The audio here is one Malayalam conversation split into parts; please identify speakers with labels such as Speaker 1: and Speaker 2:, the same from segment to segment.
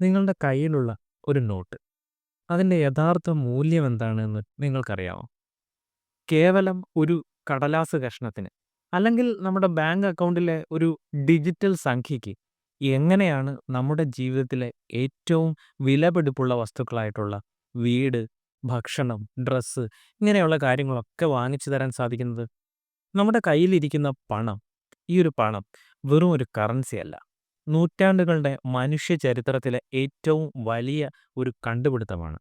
Speaker 1: നിങ്ങളുടെ കയ്യിലുള്ള ഒരു നോട്ട്. അതിന്റെ യഥാർത്ഥ മൂല്യം എന്താണെന്ന് നിങ്ങൾക്കറിയാമോ? കേവലം ഒരു കടലാസ് കഷ്ണത്തിന് അല്ലെങ്കിൽ നമ്മുടെ ബാങ്ക് അക്കൗണ്ടിലെ ഒരു ഡിജിറ്റൽ സംഖ്യയ്ക്ക് എങ്ങനെയാണ് നമ്മുടെ ജീവിതത്തിലെ ഏറ്റവും വിലപിടിപ്പുള്ള വസ്തുക്കളായിട്ടുള്ള വീട് ഭക്ഷണം ഡ്രസ്സ് ഇങ്ങനെയുള്ള കാര്യങ്ങളൊക്കെ വാങ്ങിച്ചു തരാൻ സാധിക്കുന്നത്? നമ്മുടെ കയ്യിലിരിക്കുന്ന പണം ഈ ഒരു പണം വെറും ഒരു കറൻസി അല്ല. നൂറ്റാണ്ടുകളുടെ മനുഷ്യ ചരിത്രത്തിലെ ഏറ്റവും വലിയ ഒരു കണ്ടുപിടുത്തമാണ്.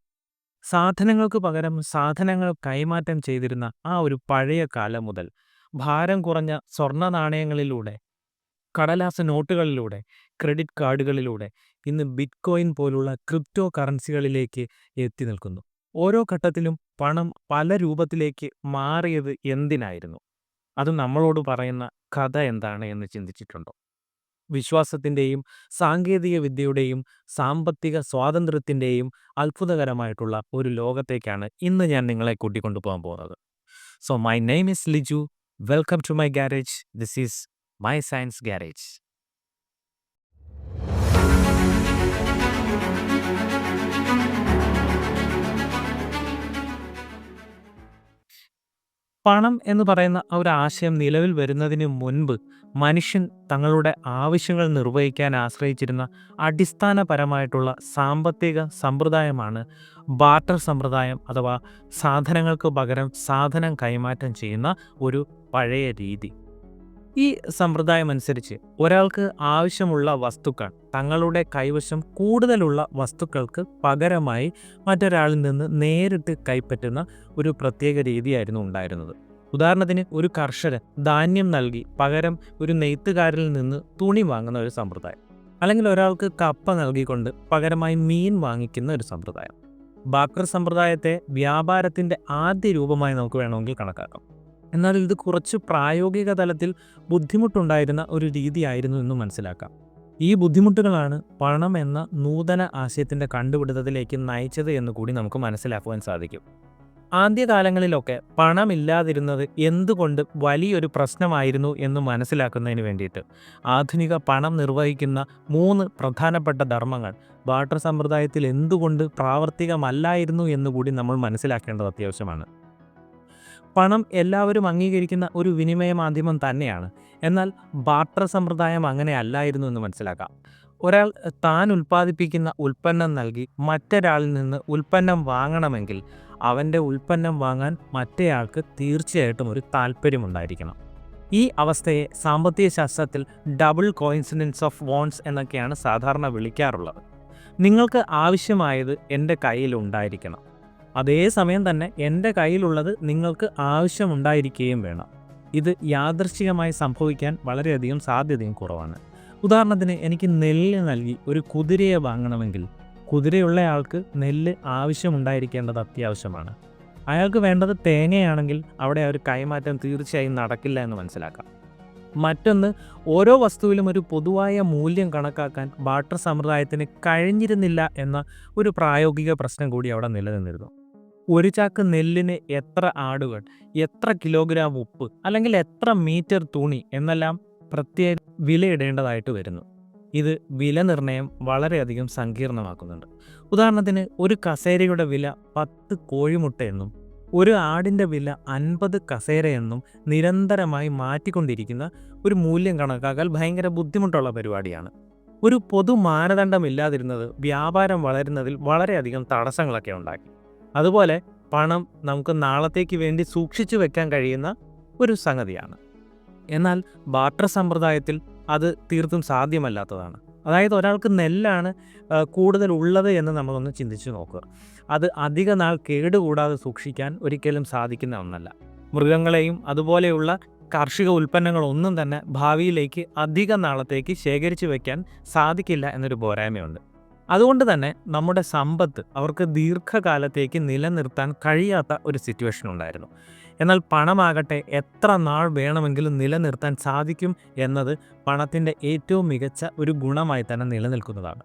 Speaker 1: സാധനങ്ങൾക്ക് പകരം സാധനങ്ങൾ കൈമാറ്റം ചെയ്തിരുന്ന ആ ഒരു പഴയ കാലം മുതൽ ഭാരം കുറഞ്ഞ സ്വർണ നാണയങ്ങളിലൂടെ കടലാസ നോട്ടുകളിലൂടെ ക്രെഡിറ്റ് കാർഡുകളിലൂടെ ഇന്ന് ബിറ്റ്കോയിൻ പോലുള്ള ക്രിപ്റ്റോ കറൻസികളിലേക്ക് എത്തി നിൽക്കുന്നു. ഓരോ ഘട്ടത്തിലും പണം പല രൂപത്തിലേക്ക് മാറിയത് എന്തിനായിരുന്നു? അത് നമ്മളോട് പറയുന്ന കഥ എന്താണ് എന്ന് ചിന്തിച്ചിട്ടുണ്ടോ? വിശ്വാസത്തിന്റെയും സാങ്കേതിക വിദ്യയുടെയും സാമ്പത്തിക സ്വാതന്ത്ര്യത്തിന്റെയും അത്ഭുതകരമായിട്ടുള്ള ഒരു ലോകത്തേക്കാണ് ഇന്ന് ഞാൻ നിങ്ങളെ കൂട്ടിക്കൊണ്ടു പോകാൻ പോകുന്നത്. So my name is Liju welcome to my garage this is my science garage പണം എന്ന് പറയുന്ന ഒരു ആശയം നിലവിൽ വരുന്നതിന് മുൻപ് മനുഷ്യൻ തങ്ങളുടെ ആവശ്യങ്ങൾ നിർവഹിക്കാൻ ആശ്രയിച്ചിരുന്ന അടിസ്ഥാനപരമായിട്ടുള്ള സാമ്പത്തിക സമ്പ്രദായമാണ് ബാർട്ടർ സമ്പ്രദായം അഥവാ സാധനങ്ങൾക്ക് പകരം സാധനം കൈമാറ്റം ചെയ്യുന്ന ഒരു പഴയ രീതി. ഈ സമ്പ്രദായം അനുസരിച്ച് ഒരാൾക്ക് ആവശ്യമുള്ള വസ്തുക്കൾ തങ്ങളുടെ കൈവശം കൂടുതലുള്ള വസ്തുക്കൾക്ക് പകരമായി മറ്റൊരാളിൽ നിന്ന് നേരിട്ട് കൈപ്പറ്റുന്ന ഒരു പ്രത്യേക രീതിയായിരുന്നു ഉണ്ടായിരുന്നത്. ഉദാഹരണത്തിന് ഒരു കർഷകൻ ധാന്യം നൽകി പകരം ഒരു നെയ്ത്തുകാരിൽ നിന്ന് തുണി വാങ്ങുന്ന ഒരു സമ്പ്രദായം. അല്ലെങ്കിൽ ഒരാൾക്ക് കപ്പ നൽകിക്കൊണ്ട് പകരമായി മീൻ വാങ്ങിക്കുന്ന ഒരു സമ്പ്രദായം. ബാക്കർ സമ്പ്രദായത്തെ വ്യാപാരത്തിന്റെ ആദ്യ രൂപമായി നമുക്ക് വേണമെങ്കിൽ കണക്കാക്കാം. എന്നാൽ ഇത് കുറച്ച് പ്രായോഗിക തലത്തിൽ ബുദ്ധിമുട്ടുണ്ടായിരുന്ന ഒരു രീതിയായിരുന്നു എന്ന് മനസ്സിലാക്കാം. ഈ ബുദ്ധിമുട്ടുകളാണ് പണം എന്ന നൂതന ആശയത്തിന്റെ കണ്ടുപിടുത്തത്തിലേക്ക് നയിച്ചത് എന്ന് കൂടി നമുക്ക് മനസ്സിലാക്കുവാൻ സാധിക്കും. ആദ്യകാലങ്ങളിലൊക്കെ പണമില്ലാതിരുന്നത് എന്തുകൊണ്ട് വലിയൊരു പ്രശ്നമായിരുന്നു എന്ന് മനസ്സിലാക്കുന്നതിന് വേണ്ടിയിട്ട്. ആധുനിക പണം നിർവഹിക്കുന്ന മൂന്ന് പ്രധാനപ്പെട്ട ധർമ്മങ്ങൾ ബാട്ടർ സമ്പ്രദായത്തിൽ എന്തുകൊണ്ട് പ്രാവർത്തികമല്ലായിരുന്നു എന്നുകൂടി നമ്മൾ മനസ്സിലാക്കേണ്ടത് അത്യാവശ്യമാണ്. പണം എല്ലാവരും അംഗീകരിക്കുന്ന ഒരു വിനിമയ മാധ്യമം തന്നെയാണ്. എന്നാൽ ബാട്ടർ സമ്പ്രദായം അങ്ങനെ അല്ലായിരുന്നു എന്ന് മനസ്സിലാക്കാം. ഒരാൾ താൻ ഉൽപ്പാദിപ്പിക്കുന്ന ഉൽപ്പന്നം നൽകി മറ്റൊരാളിൽ നിന്ന് ഉൽപ്പന്നം വാങ്ങണമെങ്കിൽ അവന്റെ ഉൽപ്പന്നം വാങ്ങാൻ മറ്റേയാൾക്ക് തീർച്ചയായിട്ടും ഒരു താല്പര്യമുണ്ടായിരിക്കണം ഈ അവസ്ഥയെ സാമ്പത്തിക ശാസ്ത്രത്തിൽ ഡബിൾ കോയിൻസിഡൻസ് ഓഫ് വോൺസ് എന്നൊക്കെയാണ് സാധാരണ വിളിക്കാറുള്ളത്. നിങ്ങൾക്ക് ആവശ്യമായത് എന്റെ കയ്യിൽ ഉണ്ടായിരിക്കണം. അതേസമയം തന്നെ എന്റെ കയ്യിലുള്ളത് നിങ്ങൾക്ക് ആവശ്യമുണ്ടായിരിക്കുകയും വേണം. ഇത് യാദൃശ്ചികമായി സംഭവിക്കാൻ വളരെയധികം സാധ്യതയും കുറവാണ്. ഉദാഹരണത്തിന് എനിക്ക് നെല്ല് നൽകി ഒരു കുതിരയെ വാങ്ങണമെങ്കിൽ കുതിരയുള്ള ആൾക്ക് നെല്ല് ആവശ്യമുണ്ടായിരിക്കേണ്ടത് അത്യാവശ്യമാണ്. അയാൾക്ക് വേണ്ടത് തേങ്ങയാണെങ്കിൽ അവിടെ ഒരു കൈമാറ്റം തീർച്ചയായും നടക്കില്ല എന്ന് മനസ്സിലാക്കാം. മറ്റൊന്ന് ഓരോ വസ്തുവിലും ഒരു പൊതുവായ മൂല്യം കണക്കാക്കാൻ ബാട്ടർ സമ്പ്രദായത്തിന് കഴിഞ്ഞിരുന്നില്ല എന്ന ഒരു പ്രായോഗിക പ്രശ്നം കൂടി അവിടെ നിലനിന്നിരുന്നു. ഒരു ചാക്ക് നെല്ലിന് എത്ര ആടുകൾ എത്ര കിലോഗ്രാം ഉപ്പ് അല്ലെങ്കിൽ എത്ര മീറ്റർ തുണി എന്നെല്ലാം പ്രത്യേക വിലയിടേണ്ടതായിട്ട് വരുന്നു. ഇത് വില നിർണയം വളരെയധികം സങ്കീർണമാക്കുന്നുണ്ട്. ഉദാഹരണത്തിന് ഒരു കസേരയുടെ വില പത്ത് കോഴിമുട്ടയെന്നും ഒരു ആടിന്റെ വില അൻപത് കസേരയെന്നും നിരന്തരമായി മാറ്റിക്കൊണ്ടിരിക്കുന്ന ഒരു മൂല്യം കണക്കാക്കാൻ ഭയങ്കര ബുദ്ധിമുട്ടുള്ള പരിപാടിയാണ്. ഒരു പൊതു മാനദണ്ഡമില്ലാതിരുന്നത് വ്യാപാരം വളരുന്നതിൽ വളരെയധികം തടസ്സങ്ങളൊക്കെ ഉണ്ടാക്കി. അതുപോലെ പണം നമുക്ക് നാളത്തേക്ക് വേണ്ടി സൂക്ഷിച്ചു വെക്കാൻ കഴിയുന്ന ഒരു സംഗതിയാണ്. എന്നാൽ ബാട്ടർ സമ്പ്രദായത്തിൽ അത് തീർത്തും സാധ്യമല്ലാത്തതാണ്. അതായത് ഒരാൾക്ക് നെല്ലാണ് കൂടുതൽ ഉള്ളത് എന്ന് നമ്മളൊന്ന് ചിന്തിച്ചു നോക്കുക. അത് അധിക നാൾ കേടുകൂടാതെ സൂക്ഷിക്കാൻ ഒരിക്കലും സാധിക്കുന്ന ഒന്നല്ല. മൃഗങ്ങളെയും അതുപോലെയുള്ള കാർഷിക ഉൽപ്പന്നങ്ങളൊന്നും തന്നെ ഭാവിയിലേക്ക് അധിക നാളത്തേക്ക് ശേഖരിച്ചു വയ്ക്കാൻ സാധിക്കില്ല എന്നൊരു പോരായ്മയുണ്ട്. അതുകൊണ്ട് തന്നെ നമ്മുടെ സമ്പത്ത് അവർക്ക് ദീർഘകാലത്തേക്ക് നിലനിർത്താൻ കഴിയാത്ത ഒരു സിറ്റുവേഷൻ ഉണ്ടായിരുന്നു. എന്നാൽ പണമാകട്ടെ എത്ര നാൾ വേണമെങ്കിലും നിലനിർത്താൻ സാധിക്കും എന്നത് പണത്തിന്റെ ഏറ്റവും മികച്ച ഒരു ഗുണമായി തന്നെ നിലനിൽക്കുന്നതാണ്.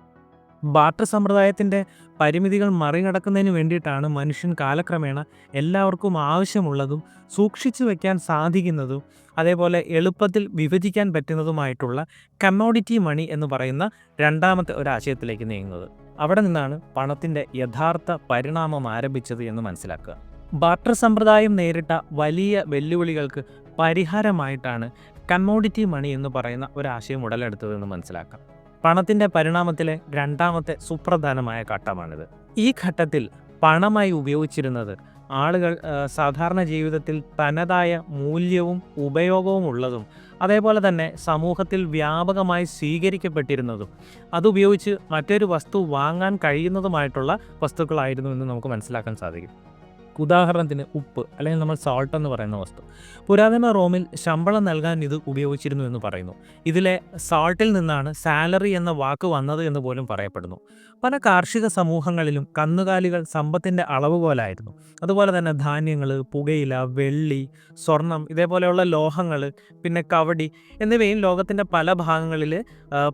Speaker 1: ബാർട്ടർ സമ്പ്രദായത്തിന്റെ പരിമിതികൾ മറികടക്കുന്നതിന് വേണ്ടിയിട്ടാണ് മനുഷ്യൻ കാലക്രമേണ എല്ലാവർക്കും ആവശ്യമുള്ളതും സൂക്ഷിച്ചു വയ്ക്കാൻ സാധിക്കുന്നതും അതേപോലെ എളുപ്പത്തിൽ വിഭജിക്കാൻ പറ്റുന്നതുമായിട്ടുള്ള കമ്മോഡിറ്റി മണി എന്ന് പറയുന്ന രണ്ടാമത്തെ ഒരു ആശയത്തിലേക്ക് നീങ്ങുന്നത്. അവിടെ നിന്നാണ് പണത്തിന്റെ യഥാർത്ഥ പരിണാമം ആരംഭിച്ചത് എന്ന് മനസ്സിലാക്കുക. ബാർട്ടർ സമ്പ്രദായം നേരിട്ട വലിയ വെല്ലുവിളികൾക്ക് പരിഹാരമായിട്ടാണ് കമ്മോഡിറ്റി മണി എന്ന് പറയുന്ന ഒരാശയം ഉടലെടുത്തതെന്ന് മനസ്സിലാക്കാം. പണത്തിന്റെ പരിണാമത്തിലെ രണ്ടാമത്തെ സുപ്രധാനമായ ഘട്ടമാണിത്. ഈ ഘട്ടത്തിൽ പണമായി ഉപയോഗിച്ചിരുന്നത് ആളുകൾ സാധാരണ ജീവിതത്തിൽ തനതായ മൂല്യവും ഉപയോഗവും ഉള്ളതും അതേപോലെ തന്നെ സമൂഹത്തിൽ വ്യാപകമായി സ്വീകരിക്കപ്പെട്ടിരുന്നതും അതുപയോഗിച്ച് മറ്റൊരു വസ്തു വാങ്ങാൻ കഴിയുന്നതുമായിട്ടുള്ള വസ്തുക്കളായിരുന്നു എന്ന് നമുക്ക് മനസ്സിലാക്കാൻ സാധിക്കും. ഉദാഹരണത്തിന് ഉപ്പ് അല്ലെങ്കിൽ നമ്മൾ സോൾട്ട് എന്ന് പറയുന്ന വസ്തു. പുരാതന റോമിൽ ശമ്പളം നൽകാൻ ഇത് ഉപയോഗിച്ചിരുന്നു എന്ന് പറയുന്നു. ഇതിലെ സാൾട്ടിൽ നിന്നാണ് സാലറി എന്ന വാക്ക് വന്നത് എന്ന് പോലും പറയപ്പെടുന്നു. പല കാർഷിക സമൂഹങ്ങളിലും കന്നുകാലികൾ സമ്പത്തിന്റെ അളവ് പോലായിരുന്നു. അതുപോലെ തന്നെ ധാന്യങ്ങൾ പുകയില വെള്ളി സ്വർണം ഇതേപോലെയുള്ള ലോഹങ്ങൾ പിന്നെ കവടി എന്നിവയും ലോകത്തിന്റെ പല ഭാഗങ്ങളിൽ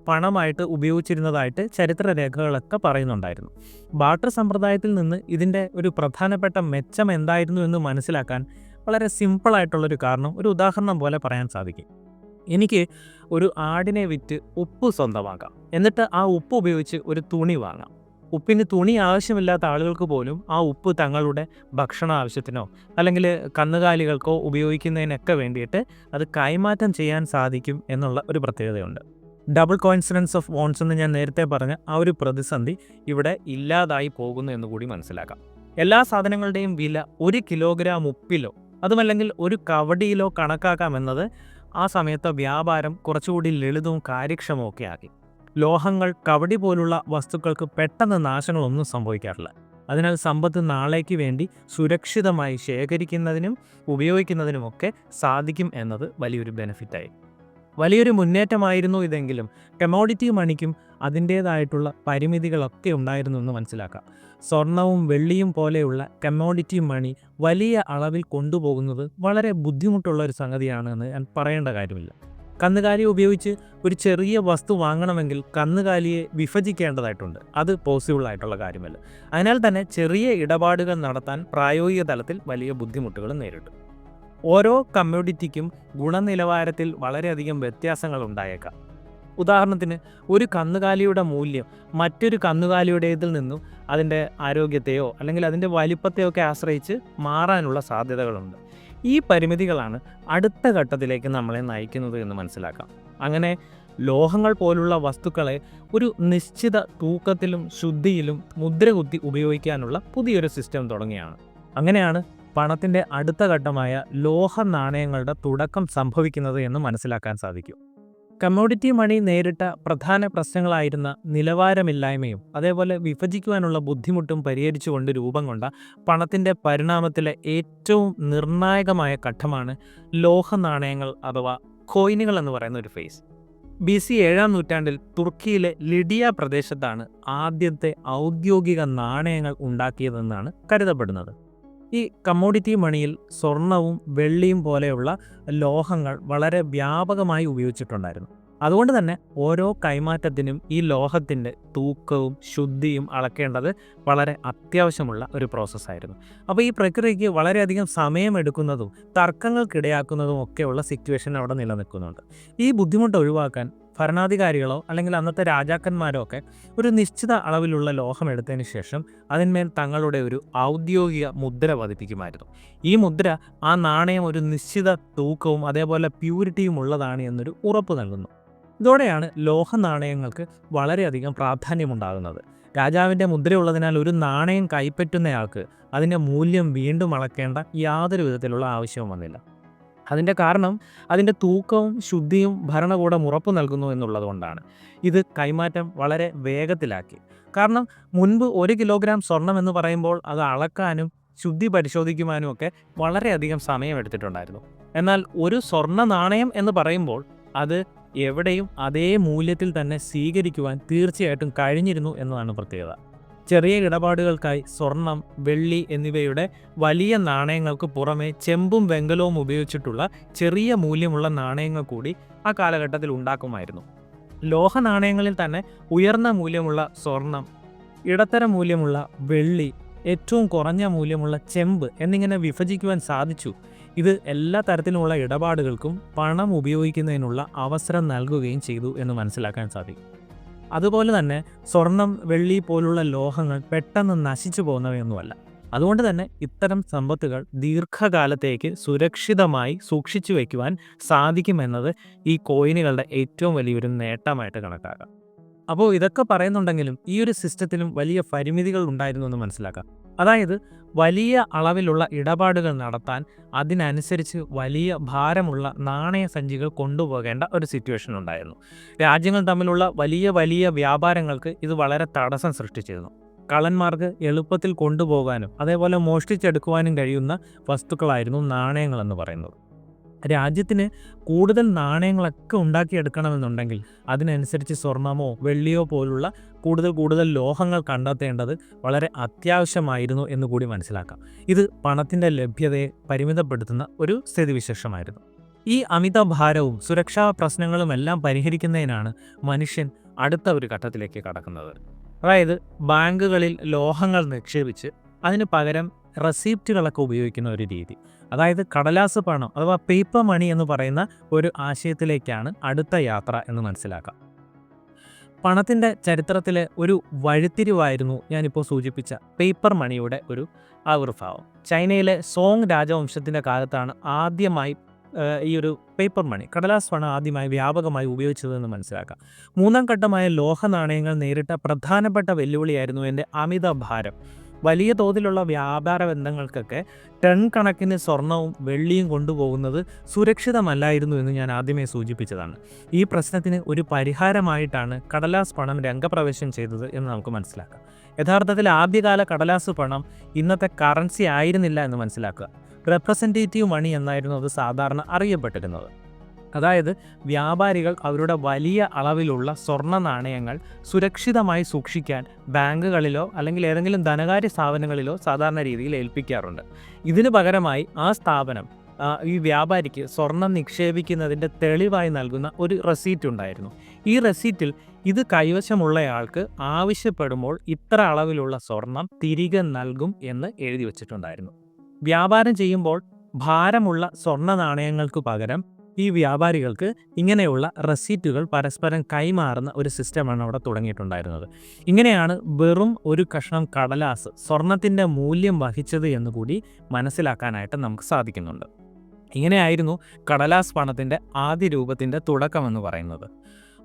Speaker 1: പണമായിട്ട് ഉപയോഗിച്ചിരുന്നതായിട്ട് ചരിത്രരേഖകളൊക്കെ പറയുന്നുണ്ടായിരുന്നു. ബാർട്ടർ സമ്പ്രദായത്തിൽ നിന്ന് ഇതിന്റെ ഒരു പ്രധാനപ്പെട്ട മെച്ചം എന്തായിരുന്നു എന്ന് മനസ്സിലാക്കാൻ വളരെ സിമ്പിളായിട്ടുള്ളൊരു കാരണം ഒരു ഉദാഹരണം പോലെ പറയാൻ സാധിക്കും. എനിക്ക് ഒരു ആടിനെ വിറ്റ് ഉപ്പ് സ്വന്തമാക്കാം. എന്നിട്ട് ആ ഉപ്പ് ഉപയോഗിച്ച് ഒരു തുണി വാങ്ങാം. ഉപ്പിന് തുണി ആവശ്യമില്ലാത്ത ആളുകൾക്ക് പോലും ആ ഉപ്പ് തങ്ങളുടെ ഭക്ഷണ ആവശ്യത്തിനോ അല്ലെങ്കിൽ കന്നുകാലികൾക്കോ ഉപയോഗിക്കുന്നതിനൊക്കെ വേണ്ടിയിട്ട് അത് കൈമാറ്റം ചെയ്യാൻ സാധിക്കും എന്നുള്ള ഒരു പ്രത്യേകതയുണ്ട്. ഡബിൾ കോയിൻസിഡൻസ് ഓഫ് വോൺസ് എന്ന് ഞാൻ നേരത്തെ പറഞ്ഞ ആ ഒരു പ്രതിസന്ധി ഇവിടെ ഇല്ലാതായി പോകുന്നു എന്ന് കൂടി മനസ്സിലാക്കാം. എല്ലാ സാധനങ്ങളുടെയും വില ഒരു കിലോഗ്രാം ഉപ്പിലോ അതുമല്ലെങ്കിൽ ഒരു കവടിയിലോ കണക്കാക്കാമെന്നത് ആ സമയത്തെ വ്യാപാരം കുറച്ചുകൂടി ലളിതവും കാര്യക്ഷമവും ആക്കി. ലോഹങ്ങൾ കവടി പോലുള്ള വസ്തുക്കൾക്ക് പെട്ടെന്ന് നാശങ്ങളൊന്നും സംഭവിക്കാറില്ല. അതിനാൽ സമ്പത്ത് നാളേക്ക് വേണ്ടി സുരക്ഷിതമായി ശേഖരിക്കുന്നതിനും ഉപയോഗിക്കുന്നതിനുമൊക്കെ സാധിക്കും എന്നത് വലിയൊരു ബെനിഫിറ്റായി വലിയൊരു മുന്നേറ്റമായിരുന്നു ഇതെങ്കിലും. കമോഡിറ്റി മണിക്കും അതിന്റേതായിട്ടുള്ള പരിമിതികളൊക്കെ ഉണ്ടായിരുന്നു എന്ന് മനസ്സിലാക്കാം. സ്വർണവും വെള്ളിയും പോലെയുള്ള കമോഡിറ്റി മണി വലിയ അളവിൽ കൊണ്ടുപോകുന്നത് വളരെ ബുദ്ധിമുട്ടുള്ള ഒരു സംഗതിയാണെന്ന് ഞാൻ പറയേണ്ട കാര്യമില്ല. കന്നുകാലി ഉപയോഗിച്ച് ഒരു ചെറിയ വസ്തു വാങ്ങണമെങ്കിൽ കന്നുകാലിയെ വിഭജിക്കേണ്ടതായിട്ടുണ്ട്. അത് പോസിബിൾ ആയിട്ടുള്ള കാര്യമല്ല. അതിനാൽ തന്നെ ചെറിയ ഇടപാടുകൾ നടത്താൻ പ്രായോഗിക തലത്തിൽ വലിയ ബുദ്ധിമുട്ടുകൾ നേരിട്ടു. ഓരോ കമ്മ്യൂണിറ്റിക്കും ഗുണനിലവാരത്തിൽ വളരെയധികം വ്യത്യാസങ്ങൾ ഉണ്ടായേക്കാം. ഉദാഹരണത്തിന് ഒരു കന്നുകാലിയുടെ മൂല്യം മറ്റൊരു കന്നുകാലിയുടേതിൽ നിന്നും അതിന്റെ ആരോഗ്യത്തെയോ അല്ലെങ്കിൽ അതിന്റെ വലിപ്പത്തെയോ ഒക്കെ ആശ്രയിച്ച് മാറാനുള്ള സാധ്യതകളുണ്ട്. ഈ പരിമിതികളാണ് അടുത്ത ഘട്ടത്തിലേക്ക് നമ്മളെ നയിക്കുന്നത് എന്ന് മനസ്സിലാക്കാം. അങ്ങനെ ലോഹങ്ങൾ പോലുള്ള വസ്തുക്കളെ ഒരു നിശ്ചിത തൂക്കത്തിലും ശുദ്ധിയിലും മുദ്രകുത്തി ഉപയോഗിക്കാനുള്ള പുതിയൊരു സിസ്റ്റം തുടങ്ങിയാണ്. അങ്ങനെയാണ് പണത്തിന്റെ അടുത്ത ഘട്ടമായ ലോഹ നാണയങ്ങളുടെ തുടക്കം സംഭവിക്കുന്നത് എന്ന് മനസ്സിലാക്കാൻ സാധിക്കും. കമ്മോഡിറ്റി മണി നേരിട്ട പ്രധാന പ്രശ്നങ്ങളായിരുന്ന നിലവാരമില്ലായ്മയും അതേപോലെ വിഭജിക്കുവാനുള്ള ബുദ്ധിമുട്ടും പരിഹരിച്ചുകൊണ്ട് രൂപം കൊണ്ട പണത്തിന്റെ പരിണാമത്തിലെ ഏറ്റവും നിർണായകമായ ഘട്ടമാണ് ലോഹ നാണയങ്ങൾ അഥവാ കോയിനുകൾ എന്ന് പറയുന്ന ഒരു ഫേസ് ബി സി ഏഴാം നൂറ്റാണ്ടിൽ തുർക്കിയിലെ ലിഡിയ പ്രദേശത്താണ് ആദ്യത്തെ ഔദ്യോഗിക നാണയങ്ങൾ ഉണ്ടാക്കിയതെന്നാണ് കരുതപ്പെടുന്നത്. ഈ കമ്മോഡിറ്റി മണിയിൽ സ്വർണവും വെള്ളിയും പോലെയുള്ള ലോഹങ്ങൾ വളരെ വ്യാപകമായി ഉപയോഗിച്ചിട്ടുണ്ടായിരുന്നു. അതുകൊണ്ട് തന്നെ ഓരോ കൈമാറ്റത്തിനും ഈ ലോഹത്തിന്റെ തൂക്കവും ശുദ്ധിയും അളക്കേണ്ടത് വളരെ അത്യാവശ്യമുള്ള ഒരു പ്രോസസ്സായിരുന്നു അപ്പോൾ ഈ പ്രക്രിയയ്ക്ക് വളരെയധികം സമയമെടുക്കുന്നതും തർക്കങ്ങൾക്കിടയാക്കുന്നതും ഒക്കെയുള്ള സിറ്റുവേഷൻ അവിടെ നിലനിൽക്കുന്നുണ്ട്. ഈ ബുദ്ധിമുട്ട് ഒഴിവാക്കാൻ ഭരണാധികാരികളോ അല്ലെങ്കിൽ അന്നത്തെ രാജാക്കന്മാരോ ഒക്കെ ഒരു നിശ്ചിത അളവിലുള്ള ലോഹം എടുത്തതിന് ശേഷം അതിന്മേൽ തങ്ങളുടെ ഒരു ഔദ്യോഗിക മുദ്ര പതിപ്പിക്കുമായിരുന്നു. ഈ മുദ്ര ആ നാണയം ഒരു നിശ്ചിത തൂക്കവും അതേപോലെ പ്യൂരിറ്റിയും ഉള്ളതാണ് എന്നൊരു ഉറപ്പ് നൽകുന്നു. ഇതോടെയാണ് ലോഹ നാണയങ്ങൾക്ക് വളരെയധികം പ്രാധാന്യമുണ്ടാകുന്നത് രാജാവിന്റെ മുദ്രയുള്ളതിനാൽ ഒരു നാണയം കൈപ്പറ്റുന്നയാൾക്ക് അതിന്റെ മൂല്യം വീണ്ടും അളക്കേണ്ട യാതൊരു വിധത്തിലുള്ള ആവശ്യവും വന്നില്ല. അതിന്റെ കാരണം അതിന്റെ തൂക്കവും ശുദ്ധിയും ഭരണകൂടം ഉറപ്പു നൽകുന്നു എന്നുള്ളതുകൊണ്ടാണ് ഇത് കൈമാറ്റം വളരെ വേഗത്തിലാക്കി. കാരണം മുൻപ് ഒരു കിലോഗ്രാം സ്വർണം എന്ന് പറയുമ്പോൾ അത് അളക്കാനും ശുദ്ധി പരിശോധിക്കുവാനും ഒക്കെ വളരെയധികം സമയമെടുത്തിട്ടുണ്ടായിരുന്നു. എന്നാൽ ഒരു സ്വർണ നാണയം എന്ന് പറയുമ്പോൾ അത് എവിടെയും അതേ മൂല്യത്തിൽ തന്നെ സ്വീകരിക്കുവാൻ തീർച്ചയായിട്ടും കഴിഞ്ഞിരുന്നു എന്നതാണ് പ്രത്യേകത. ചെറിയ ഇടപാടുകൾക്കായി സ്വർണം വെള്ളി എന്നിവയുടെ വലിയ നാണയങ്ങൾക്ക് പുറമെ ചെമ്പും വെങ്കലവും ഉപയോഗിച്ചിട്ടുള്ള ചെറിയ മൂല്യമുള്ള നാണയങ്ങൾ കൂടി ആ കാലഘട്ടത്തിൽ ഉണ്ടാക്കുമായിരുന്നു. ലോഹ നാണയങ്ങളിൽ തന്നെ ഉയർന്ന മൂല്യമുള്ള സ്വർണം ഇടത്തരം മൂല്യമുള്ള വെള്ളി ഏറ്റവും കുറഞ്ഞ മൂല്യമുള്ള ചെമ്പ് എന്നിങ്ങനെ വിഭജിക്കുവാൻ സാധിച്ചു. ഇത് എല്ലാ തരത്തിലുമുള്ള ഇടപാടുകൾക്കും പണം ഉപയോഗിക്കുന്നതിനുള്ള അവസരം നൽകുകയും ചെയ്തു എന്ന് മനസ്സിലാക്കാൻ സാധിക്കും. അതുപോലെ തന്നെ സ്വർണം വെള്ളി പോലുള്ള ലോഹങ്ങൾ പെട്ടെന്ന് നശിച്ചു പോകുന്നവയൊന്നുമല്ല. അതുകൊണ്ട് തന്നെ ഇത്തരം സമ്പത്തുകൾ ദീർഘകാലത്തേക്ക് സുരക്ഷിതമായി സൂക്ഷിച്ചു വയ്ക്കുവാൻ സാധിക്കുമെന്നത് ഈ കോയിനുകളുടെ ഏറ്റവും വലിയൊരു നേട്ടമായിട്ട് കണക്കാക്കാം. അപ്പോൾ ഇതൊക്കെ പറയുന്നുണ്ടെങ്കിലും ഈ ഒരു സിസ്റ്റത്തിലും വലിയ പരിമിതികൾ ഉണ്ടായിരുന്നു എന്ന് മനസ്സിലാക്കാം. അതായത് വലിയ അളവിലുള്ള ഇടപാടുകൾ നടത്താൻ അതിനനുസരിച്ച് വലിയ ഭാരമുള്ള നാണയ സഞ്ചികൾ കൊണ്ടുപോകേണ്ട ഒരു സിറ്റുവേഷൻ ഉണ്ടായിരുന്നു. രാജ്യങ്ങൾ തമ്മിലുള്ള വലിയ വലിയ വ്യാപാരങ്ങൾക്ക് ഇത് വളരെ തടസ്സം സൃഷ്ടിച്ചിരുന്നു. കള്ളന്മാർക്ക് എളുപ്പത്തിൽ കൊണ്ടുപോകാനും അതേപോലെ മോഷ്ടിച്ചെടുക്കുവാനും കഴിയുന്ന വസ്തുക്കളായിരുന്നു നാണയങ്ങൾ എന്ന് പറയുന്നത്. രാജ്യത്തിന് കൂടുതൽ നാണയങ്ങളൊക്കെ ഉണ്ടാക്കിയെടുക്കണമെന്നുണ്ടെങ്കിൽ അതിനനുസരിച്ച് സ്വർണമോ വെള്ളിയോ പോലുള്ള കൂടുതൽ കൂടുതൽ ലോഹങ്ങൾ കണ്ടെത്തേണ്ടത് വളരെ അത്യാവശ്യമായിരുന്നു എന്ന് കൂടി മനസ്സിലാക്കാം. ഇത് പണത്തിന്റെ ലഭ്യതയെ പരിമിതപ്പെടുത്തുന്ന ഒരു സ്ഥിതിവിശേഷമായിരുന്നു. ഈ അമിത ഭാരവും സുരക്ഷാ പ്രശ്നങ്ങളുമെല്ലാം പരിഹരിക്കുന്നതിനാണ് മനുഷ്യൻ അടുത്ത ഒരു ഘട്ടത്തിലേക്ക് കടക്കുന്നത്. അതായത് ബാങ്കുകളിൽ ലോഹങ്ങൾ നിക്ഷേപിച്ച് അതിന് പകരം റെസീപ്റ്റുകളൊക്കെ ഉപയോഗിക്കുന്ന ഒരു രീതി. അതായത് കടലാസ് പണം അഥവാ പേപ്പർ മണി എന്ന് പറയുന്ന ഒരു ആശയത്തിലേക്കാണ് അടുത്ത യാത്ര എന്ന് മനസ്സിലാക്കാം. പണത്തിന്റെ ചരിത്രത്തിലെ ഒരു വഴിത്തിരിവായിരുന്നു ഞാനിപ്പോൾ സൂചിപ്പിച്ച പേപ്പർ മണിയുടെ ഒരു ആവിർഭാവം. ചൈനയിലെ സോങ് രാജവംശത്തിന്റെ കാലത്താണ് ആദ്യമായി ഈ ഒരു പേപ്പർ മണി കടലാസ് പണം ആദ്യമായി വ്യാപകമായി ഉപയോഗിച്ചതെന്ന് മനസ്സിലാക്കാം. മൂന്നാം ഘട്ടമായ ലോഹ നാണയങ്ങൾ നേരിട്ട പ്രധാനപ്പെട്ട വെല്ലുവിളിയായിരുന്നു എന്റെ അമിത ഭാരം. വലിയ തോതിലുള്ള വ്യാപാര ബന്ധങ്ങൾക്കൊക്കെ ടൺ കണക്കിന് സ്വർണവും വെള്ളിയും കൊണ്ടുപോകുന്നത് സുരക്ഷിതമല്ലായിരുന്നു എന്ന് ഞാൻ ആദ്യമേ സൂചിപ്പിച്ചതാണ്. ഈ പ്രശ്നത്തിന് ഒരു പരിഹാരമായിട്ടാണ് കടലാസ് പണം രംഗപ്രവേശം ചെയ്തത് എന്ന് നമുക്ക് മനസ്സിലാക്കാം. യഥാർത്ഥത്തിൽ ആദ്യകാല കടലാസ് പണം ഇന്നത്തെ കറൻസി ആയിരുന്നില്ല എന്ന് മനസ്സിലാക്കുക. റെപ്രസെന്റേറ്റീവ് മണി എന്നായിരുന്നു അത് സാധാരണ അറിയപ്പെട്ടിരുന്നത്. അതായത് വ്യാപാരികൾ അവരുടെ വലിയ അളവിലുള്ള സ്വർണ നാണയങ്ങൾ സുരക്ഷിതമായി സൂക്ഷിക്കാൻ ബാങ്കുകളിലോ അല്ലെങ്കിൽ ഏതെങ്കിലും ധനകാര്യ സ്ഥാപനങ്ങളിലോ സാധാരണ രീതിയിൽ ഏൽപ്പിക്കാറുണ്ട്. ഇതിനു പകരമായി ആ സ്ഥാപനം ഈ വ്യാപാരിക്ക് സ്വർണം നിക്ഷേപിക്കുന്നതിന്റെ തെളിവായി നൽകുന്ന ഒരു റെസീറ്റ് ഉണ്ടായിരുന്നു. ഈ റെസീറ്റിൽ ഇത് കൈവശമുള്ളയാൾക്ക് ആവശ്യപ്പെടുമ്പോൾ ഇത്ര അളവിലുള്ള സ്വർണം തിരികെ നൽകും എന്ന് എഴുതി വച്ചിട്ടുണ്ടായിരുന്നു. വ്യാപാരം ചെയ്യുമ്പോൾ ഭാരമുള്ള സ്വർണ നാണയങ്ങൾക്ക് പകരം ഈ വ്യാപാരികൾക്ക് ഇങ്ങനെയുള്ള റെസീറ്റുകൾ പരസ്പരം കൈമാറുന്ന ഒരു സിസ്റ്റമാണ് അവിടെ തുടങ്ങിയിട്ടുണ്ടായിരുന്നത്. ഇങ്ങനെയാണ് വെറും ഒരു കഷ്ണം കടലാസ് സ്വർണത്തിന്റെ മൂല്യം വഹിച്ചത് എന്നുകൂടി മനസ്സിലാക്കാനായിട്ട് നമുക്ക് സാധിക്കുന്നുണ്ട്. ഇങ്ങനെയായിരുന്നു കടലാസ് പണത്തിന്റെ ആദ്യ രൂപത്തിന്റെ തുടക്കമെന്ന് പറയുന്നത്.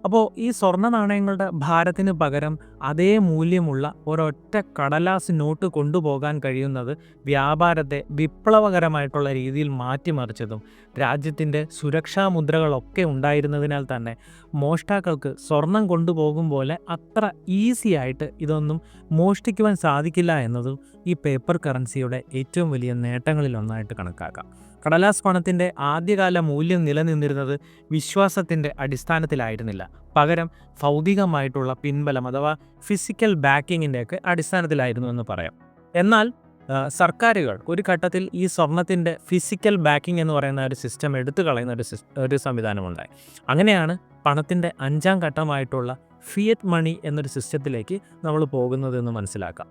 Speaker 1: അപ്പോൾ ഈ സ്വർണ നാണയങ്ങളുടെ ഭാരത്തിന് പകരം അതേ മൂല്യമുള്ള ഒരൊറ്റ കടലാസ് നോട്ട് കൊണ്ടുപോകാൻ കഴിയുന്നത് വ്യാപാരത്തെ വിപ്ലവകരമായിട്ടുള്ള രീതിയിൽ മാറ്റിമറിച്ചതും രാജ്യത്തിന്റെ സുരക്ഷാ മുദ്രകളൊക്കെ ഉണ്ടായിരുന്നതിനാൽ തന്നെ മോഷ്ടാക്കൾക്ക് സ്വർണം കൊണ്ടുപോകും പോലെ അത്ര ഈസി ആയിട്ട് ഇതൊന്നും മോഷ്ടിക്കുവാൻ സാധിക്കില്ല എന്നതും ഈ പേപ്പർ കറൻസിയുടെ ഏറ്റവും വലിയ നേട്ടങ്ങളിലൊന്നായിട്ട് കണക്കാക്കാം. കടലാസ് പണത്തിന്റെ ആദ്യകാല മൂല്യം നിലനിന്നിരുന്നത് വിശ്വാസത്തിന്റെ അടിസ്ഥാനത്തിലായിരുന്നില്ല. പകരം ഭൗതികമായിട്ടുള്ള പിൻബലം അഥവാ ഫിസിക്കൽ ബാക്കിങ്ങിന്റെയൊക്കെ അടിസ്ഥാനത്തിലായിരുന്നു എന്ന് പറയാം. എന്നാൽ സർക്കാരുകൾ ഒരു ഘട്ടത്തിൽ ഈ സ്വർണത്തിന്റെ ഫിസിക്കൽ ബാക്കിംഗ് എന്ന് പറയുന്ന ഒരു സിസ്റ്റം എടുത്തു കളയുന്ന ഒരു ഒരു സംവിധാനമുണ്ടായി. അങ്ങനെയാണ് പണത്തിന്റെ അഞ്ചാം ഘട്ടമായിട്ടുള്ള ഫിയറ്റ് മണി എന്നൊരു സിസ്റ്റത്തിലേക്ക് നമ്മൾ പോകുന്നതെന്ന് മനസ്സിലാക്കാം.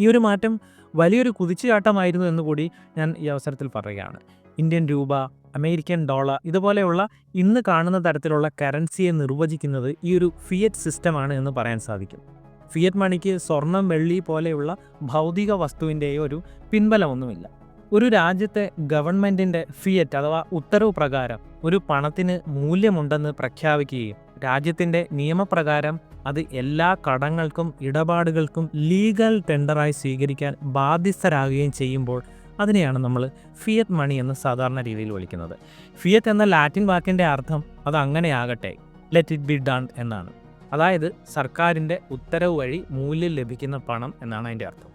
Speaker 1: ഈ ഒരു മാറ്റം വലിയൊരു കുതിച്ചുചാട്ടമായിരുന്നു എന്ന് കൂടി ഞാൻ ഈ അവസരത്തിൽ പറയുകയാണ്. ഇന്ത്യൻ രൂപ അമേരിക്കൻ ഡോളർ ഇതുപോലെയുള്ള ഇന്ന് കാണുന്ന തരത്തിലുള്ള കറൻസിയെ നിർവചിക്കുന്നത് ഈ ഒരു ഫിയറ്റ് സിസ്റ്റമാണ് എന്ന് പറയാൻ സാധിക്കും. ഫിയറ്റ് മണിക്ക് സ്വർണം വെള്ളി പോലെയുള്ള ഭൗതിക വസ്തുവിന്റെയോ ഒരു പിൻബലമൊന്നുമില്ല. ഒരു രാജ്യത്തെ ഗവൺമെന്റിന്റെ ഫിയറ്റ് അഥവാ ഉത്തരവ് പ്രകാരം ഒരു പണത്തിന് മൂല്യമുണ്ടെന്ന് പ്രഖ്യാപിക്കുകയും രാജ്യത്തിന്റെ നിയമപ്രകാരം അത് എല്ലാ കടങ്ങൾക്കും ഇടപാടുകൾക്കും ലീഗൽ ടെൻഡറായി സ്വീകരിക്കാൻ ബാധ്യസ്ഥരാകുകയും ചെയ്യുമ്പോൾ അതിനെയാണ് നമ്മൾ ഫിയറ്റ് മണി എന്ന് സാധാരണ രീതിയിൽ വിളിക്കുന്നത്. ഫിയറ്റ് എന്ന ലാറ്റിൻ വാക്കിന്റെ അർത്ഥം അത് അങ്ങനെയാകട്ടെ ലെറ്റ് ഇറ്റ് ബി ഡൺ എന്നാണ്. അതായത് സർക്കാരിന്റെ ഉത്തരവ് വഴി മൂല്യം ലഭിക്കുന്ന പണം എന്നാണ് അതിന്റെ അർത്ഥം.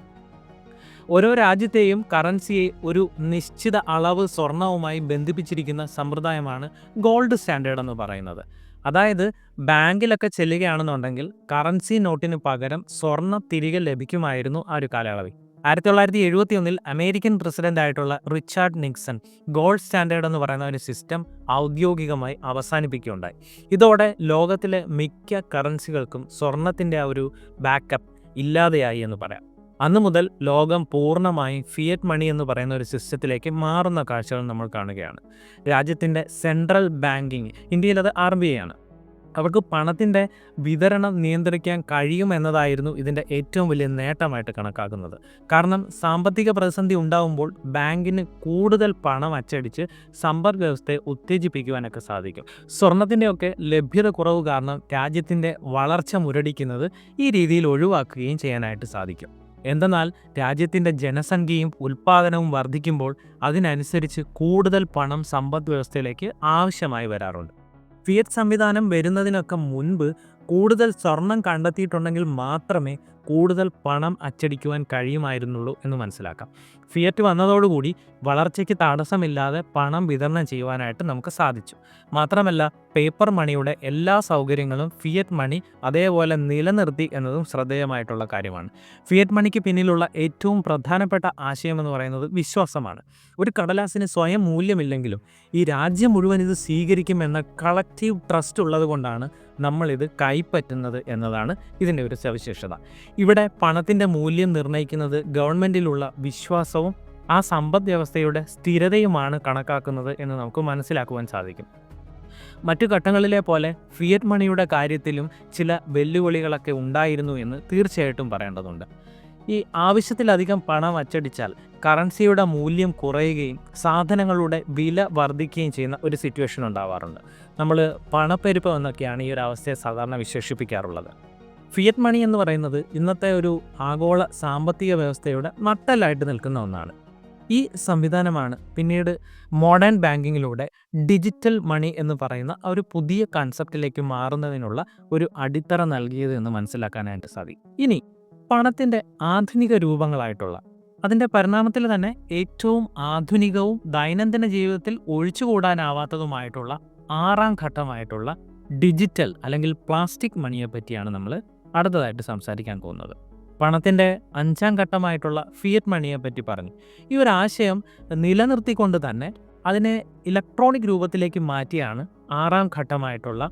Speaker 1: ഓരോ രാജ്യത്തെയും കറൻസിയെ ഒരു നിശ്ചിത അളവ് സ്വർണവുമായി ബന്ധിപ്പിച്ചിരിക്കുന്ന സമ്പ്രദായമാണ് ഗോൾഡ് സ്റ്റാൻഡേർഡ് എന്ന് പറയുന്നത്. അതായത് ബാങ്കിലൊക്കെ ചെല്ലുകയാണെന്നുണ്ടെങ്കിൽ കറൻസി നോട്ടിന് പകരം സ്വർണം തിരികെ ലഭിക്കുമായിരുന്നു ആ ഒരു കാലയളവിൽ ആയിരത്തി തൊള്ളായിരത്തി എഴുപത്തി ഒന്നിൽ അമേരിക്കൻ പ്രസിഡന്റ് ആയിട്ടുള്ള റിച്ചാർഡ് നിക്സൺ ഗോൾഡ് സ്റ്റാൻഡേർഡ് എന്ന് പറയുന്ന ഒരു സിസ്റ്റം ഔദ്യോഗികമായി അവസാനിപ്പിക്കുകയുണ്ടായി. ഇതോടെ ലോകത്തിലെ മിക്ക കറൻസികൾക്കും സ്വർണത്തിന്റെ ഒരു ബാക്കപ്പ് ഇല്ലാതെയായി എന്ന് പറയാം. അന്നു മുതൽ ലോകം പൂർണമായും ഫിയറ്റ് മണി എന്ന് പറയുന്ന ഒരു സിസ്റ്റത്തിലേക്ക് മാറുന്ന കാഴ്ചകൾ നമ്മൾ കാണുകയാണ്. രാജ്യത്തിന്റെ സെൻട്രൽ ബാങ്കിങ് ഇന്ത്യയിൽ അത് ആർ ബി ഐ ആണ് അവർക്ക് പണത്തിന്റെ വിതരണം നിയന്ത്രിക്കാൻ കഴിയും എന്നതായിരുന്നു ഇതിന്റെ ഏറ്റവും വലിയ നേട്ടമായിട്ട് കണക്കാക്കുന്നത്. കാരണം സാമ്പത്തിക പ്രതിസന്ധി ഉണ്ടാകുമ്പോൾ ബാങ്കിന് കൂടുതൽ പണം അച്ചടിച്ച് സമ്പദ് വ്യവസ്ഥയെ ഉത്തേജിപ്പിക്കുവാനൊക്കെ സാധിക്കും. സ്വർണത്തിന്റെയൊക്കെ ലഭ്യത കുറവ് കാരണം രാജ്യത്തിന്റെ വളർച്ച മുരടിക്കുന്നത് ഈ രീതിയിൽ ഒഴിവാക്കുകയും ചെയ്യാനായിട്ട് സാധിക്കും. എന്തെന്നാൽ രാജ്യത്തിന്റെ ജനസംഖ്യയും ഉൽപ്പാദനവും വർദ്ധിക്കുമ്പോൾ അതിനനുസരിച്ച് കൂടുതൽ പണം സമ്പദ് വ്യവസ്ഥയിലേക്ക് ആവശ്യമായി വരാറുണ്ട്. ഫിയറ്റ് സംവിധാനം വരുന്നതിനൊക്കെ മുൻപ് കൂടുതൽ സ്വർണം കണ്ടെത്തിയിട്ടുണ്ടെങ്കിൽ മാത്രമേ കൂടുതൽ പണം അച്ചടിക്കുവാൻ കഴിയുമായിരുന്നുള്ളൂ എന്ന് മനസ്സിലാക്കാം. ഫിയറ്റ് വന്നതോടുകൂടി വളർച്ചയ്ക്ക് തടസ്സമില്ലാതെ പണം വിതരണം ചെയ്യുവാനായിട്ട് നമുക്ക് സാധിച്ചു. മാത്രമല്ല പേപ്പർ മണിയുടെ എല്ലാ സൗകര്യങ്ങളും ഫിയറ്റ് മണി അതേപോലെ നിലനിർത്തി എന്നതും ശ്രദ്ധേയമായിട്ടുള്ള കാര്യമാണ്. ഫിയറ്റ് മണിക്ക് പിന്നിലുള്ള ഏറ്റവും പ്രധാനപ്പെട്ട ആശയം എന്ന് പറയുന്നത് വിശ്വാസമാണ്. ഒരു കടലാസിന് സ്വയം മൂല്യമില്ലെങ്കിലും ഈ രാജ്യം മുഴുവൻ ഇത് സ്വീകരിക്കുമെന്ന കളക്റ്റീവ് ട്രസ്റ്റ് ഉള്ളത് കൊണ്ടാണ് നമ്മളിത് കൈപ്പറ്റുന്നത് എന്നതാണ് ഇതിന്റെ ഒരു സവിശേഷത. ഇവിടെ പണത്തിന്റെ മൂല്യം നിർണയിക്കുന്നത് ഗവൺമെന്റിലുള്ള വിശ്വാസവും ആ സമ്പദ് വ്യവസ്ഥയുടെ സ്ഥിരതയുമാണ് കണക്കാക്കുന്നത് എന്ന് നമുക്ക് മനസ്സിലാക്കുവാൻ സാധിക്കും. മറ്റു ഘട്ടങ്ങളിലെ പോലെ ഫിയറ്റ് മണിയുടെ കാര്യത്തിലും ചില വെല്ലുവിളികളൊക്കെ ഉണ്ടായിരുന്നു എന്ന് തീർച്ചയായിട്ടും പറയേണ്ടതുണ്ട്. ഈ ആവശ്യത്തിലധികം പണം അച്ചടിച്ചാൽ കറൻസിയുടെ മൂല്യം കുറയുകയും സാധനങ്ങളുടെ വില വർദ്ധിക്കുകയും ചെയ്യുന്ന ഒരു സിറ്റുവേഷൻ ഉണ്ടാവാറുണ്ട്. നമ്മൾ പണപ്പെരുപ്പം എന്നൊക്കെയാണ് ഈ ഒരു അവസ്ഥയെ സാധാരണ വിശേഷിപ്പിക്കാറുള്ളത്. ഫിയറ്റ് മണി എന്ന് പറയുന്നത് ഇന്നത്തെ ഒരു ആഗോള സാമ്പത്തിക വ്യവസ്ഥയുടെ നട്ടലായിട്ട് നിൽക്കുന്ന ഒന്നാണ്. ഈ സംവിധാനമാണ് പിന്നീട് മോഡേൺ ബാങ്കിങ്ങിലൂടെ ഡിജിറ്റൽ മണി എന്ന് പറയുന്ന ഒരു പുതിയ കൺസെപ്റ്റിലേക്ക് മാറുന്നതിനുള്ള ഒരു അടിത്തറ നൽകിയത് എന്ന് മനസ്സിലാക്കാനായിട്ട് സാധിക്കും. ഇനി പണത്തിന്റെ ആധുനിക രൂപങ്ങളായിട്ടുള്ള അതിന്റെ പരിണാമത്തിൽ തന്നെ ഏറ്റവും ആധുനികവും ദൈനംദിന ജീവിതത്തിൽ ഒഴിച്ചുകൂടാനാവാത്തതുമായിട്ടുള്ള ആറാം ഘട്ടമായിട്ടുള്ള ഡിജിറ്റൽ അല്ലെങ്കിൽ പ്ലാസ്റ്റിക് മണിയെ പറ്റിയാണ് നമ്മൾ അടുത്തതായിട്ട് സംസാരിക്കാൻ പോകുന്നത്. പണത്തിന്റെ അഞ്ചാം ഘട്ടമായിട്ടുള്ള ഫിയറ്റ് മണിയെ പറ്റി പറഞ്ഞു. ഈ ഒരു ആശയം നിലനിർത്തിക്കൊണ്ട് തന്നെ അതിനെ ഇലക്ട്രോണിക് രൂപത്തിലേക്ക് മാറ്റിയാണ് ആറാം ഘട്ടമായിട്ടുള്ള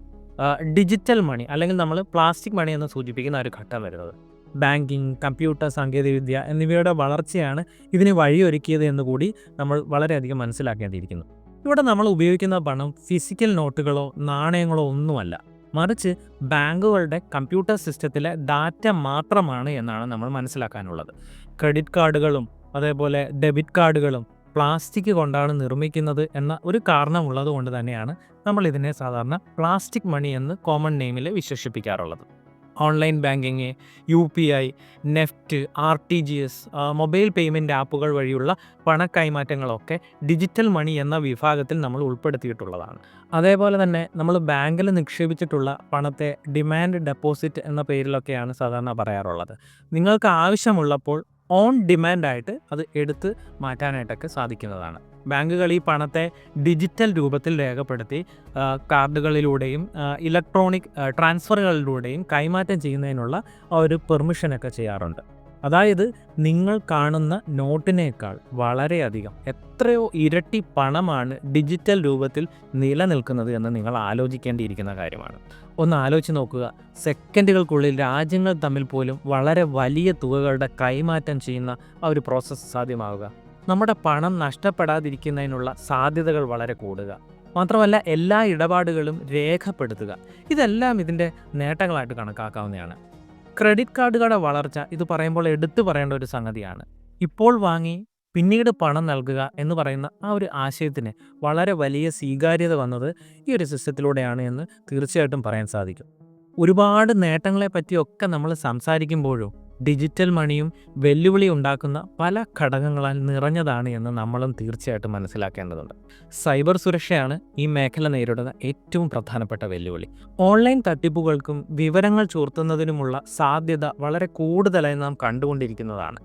Speaker 1: ഡിജിറ്റൽ മണി അല്ലെങ്കിൽ നമ്മൾ പ്ലാസ്റ്റിക് മണി എന്ന് സൂചിപ്പിക്കുന്ന ഒരു ഘട്ടം വരുന്നത്. ബാങ്കിങ് കമ്പ്യൂട്ടർ സാങ്കേതികവിദ്യ എന്നിവയുടെ വളർച്ചയാണ് ഇതിന് വഴിയൊരുക്കിയത് എന്ന് കൂടി നമ്മൾ വളരെയധികം മനസ്സിലാക്കേണ്ടിയിരിക്കുന്നു. ഇവിടെ നമ്മൾ ഉപയോഗിക്കുന്ന പണം ഫിസിക്കൽ നോട്ടുകളോ നാണയങ്ങളോ ഒന്നുമല്ല. മറിച്ച് ബാങ്കുകളുടെ കമ്പ്യൂട്ടർ സിസ്റ്റത്തിലെ ഡാറ്റ മാത്രമാണ് എന്നാണ് നമ്മൾ മനസ്സിലാക്കാനുള്ളത്. ക്രെഡിറ്റ് കാർഡുകളും അതേപോലെ ഡെബിറ്റ് കാർഡുകളും പ്ലാസ്റ്റിക് കൊണ്ടാണ് നിർമ്മിക്കുന്നത് എന്ന ഒരു കാരണമുള്ളത് കൊണ്ട് തന്നെയാണ് നമ്മൾ ഇതിനെ സാധാരണ പ്ലാസ്റ്റിക് മണി എന്ന് കോമൺ നെയിമിൽ വിശേഷിപ്പിക്കാറുള്ളത്. Online banking U P I NEFT R T G S mobile payment ആപ്പുകൾ വഴിയുള്ള പണക്കൈമാറ്റങ്ങളൊക്കെ ഡിജിറ്റൽ മണി എന്ന വിഭാഗത്തിൽ നമ്മൾ ഉൾപ്പെടുത്തിയിട്ടുള്ളതാണ്. അതേപോലെ തന്നെ നമ്മൾ ബാങ്കിൽ നിക്ഷേപിച്ചിട്ടുള്ള പണത്തെ ഡിമാൻഡ് ഡെപ്പോസിറ്റ് എന്ന പേരിലൊക്കെയാണ് സാധാരണ പറയാറുള്ളത്. നിങ്ങൾക്ക് ആവശ്യമുള്ളപ്പോൾ ഓൺ ഡിമാൻഡായിട്ട് അത് എടുത്ത് മാറ്റാനായിട്ടൊക്കെ സാധിക്കുന്നതാണ്. ബാങ്കുകൾ ഈ പണത്തെ ഡിജിറ്റൽ രൂപത്തിൽ രേഖപ്പെടുത്തി കാർഡുകളിലൂടെയും ഇലക്ട്രോണിക് ട്രാൻസ്ഫറുകളിലൂടെയും കൈമാറ്റം ചെയ്യുന്നതിനുള്ള ഒരു പെർമിഷനൊക്കെ ചെയ്യാറുണ്ട്. അതായത് നിങ്ങൾ കാണുന്ന നോട്ടിനേക്കാൾ വളരെയധികം എത്രയോ ഇരട്ടി പണമാണ് ഡിജിറ്റൽ രൂപത്തിൽ നിലനിൽക്കുന്നത് എന്ന് നിങ്ങൾ ആലോചിക്കേണ്ടിയിരിക്കുന്ന കാര്യമാണ്. ഒന്ന് ആലോചിച്ച് നോക്കുക. സെക്കൻഡുകൾക്കുള്ളിൽ രാജ്യങ്ങൾ തമ്മിൽ പോലും വളരെ വലിയ തുകകളുടെ കൈമാറ്റം ചെയ്യുന്ന ആ ഒരു പ്രോസസ്സ് സാധ്യമാവുക. നമ്മുടെ പണം നഷ്ടപ്പെടാതിരിക്കുന്നതിനുള്ള സാധ്യതകൾ വളരെ കൂടുക. മാത്രമല്ല എല്ലാ ഇടപാടുകളും രേഖപ്പെടുത്തുക. ഇതെല്ലാം ഇതിന്റെ നേട്ടങ്ങളായിട്ട് കണക്കാക്കാവുന്നതാണ്. ക്രെഡിറ്റ് കാർഡുകളുടെ വളർച്ച ഇത് പറയുമ്പോൾ എടുത്തു പറയേണ്ട ഒരു സംഗതിയാണ്. ഇപ്പോൾ വാങ്ങി പിന്നീട് പണം നൽകുക എന്ന് പറയുന്ന ആ ഒരു ആശയത്തിന് വളരെ വലിയ സ്വീകാര്യത വന്നത് ഈ ഒരു സിസ്റ്റത്തിലൂടെയാണ് എന്ന് തീർച്ചയായിട്ടും പറയാൻ സാധിക്കും. ഒരുപാട് നേട്ടങ്ങളെ പറ്റിയൊക്കെ നമ്മൾ സംസാരിക്കുമ്പോഴും ഡിജിറ്റൽ മണിയും വെല്ലുവിളി ഉണ്ടാക്കുന്ന പല ഘടകങ്ങളാൽ നിറഞ്ഞതാണ് എന്ന് നമ്മളും തീർച്ചയായിട്ടും മനസ്സിലാക്കേണ്ടതുണ്ട്. സൈബർ സുരക്ഷയാണ് ഈ മേഖല നേരിടുന്ന ഏറ്റവും പ്രധാനപ്പെട്ട വെല്ലുവിളി. ഓൺലൈൻ തട്ടിപ്പുകൾക്കും വിവരങ്ങൾ ചോർത്തുന്നതിനുമുള്ള സാധ്യത വളരെ കൂടുതലായി നാം കണ്ടുകൊണ്ടിരിക്കുന്നതാണ്.